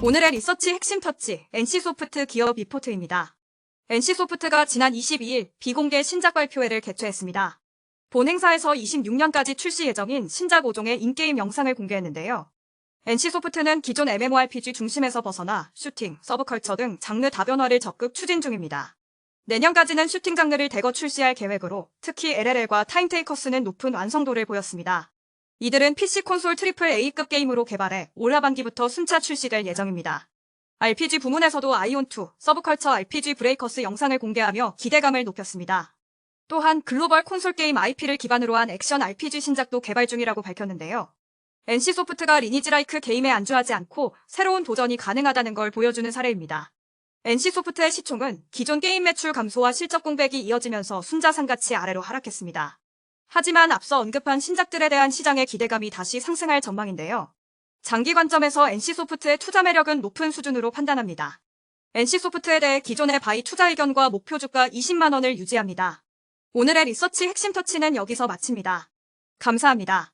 오늘의 리서치 핵심 터치 NC소프트 기업 리포트입니다. NC소프트가 지난 22일 비공개 신작 발표회를 개최했습니다. 본 행사에서 26년까지 출시 예정인 신작 5종의 인게임 영상을 공개했는데요. NC소프트는 기존 MMORPG 중심에서 벗어나 슈팅, 서브컬처 등 장르 다변화를 적극 추진 중입니다. 내년까지는 슈팅 장르를 대거 출시할 계획으로 특히 LLL과 타임테이커스는 높은 완성도를 보였습니다. 이들은 PC 콘솔 트리플 A급 게임으로 개발해 올 하반기부터 순차 출시될 예정입니다. RPG 부문에서도 아이온2, 서브컬처 RPG 브레이커스 영상을 공개하며 기대감을 높였습니다. 또한 글로벌 콘솔 게임 IP를 기반으로 한 액션 RPG 신작도 개발 중이라고 밝혔는데요. NC소프트가 리니지 라이크 게임에 안주하지 않고 새로운 도전이 가능하다는 걸 보여주는 사례입니다. NC소프트의 시총은 기존 게임 매출 감소와 실적 공백이 이어지면서 순자산같이 아래로 하락했습니다. 하지만 앞서 언급한 신작들에 대한 시장의 기대감이 다시 상승할 전망인데요. 장기 관점에서 NC소프트의 투자 매력은 높은 수준으로 판단합니다. NC소프트에 대해 기존의 바이 투자 의견과 목표 주가 20만원을 유지합니다. 오늘의 리서치 핵심 터치는 여기서 마칩니다. 감사합니다.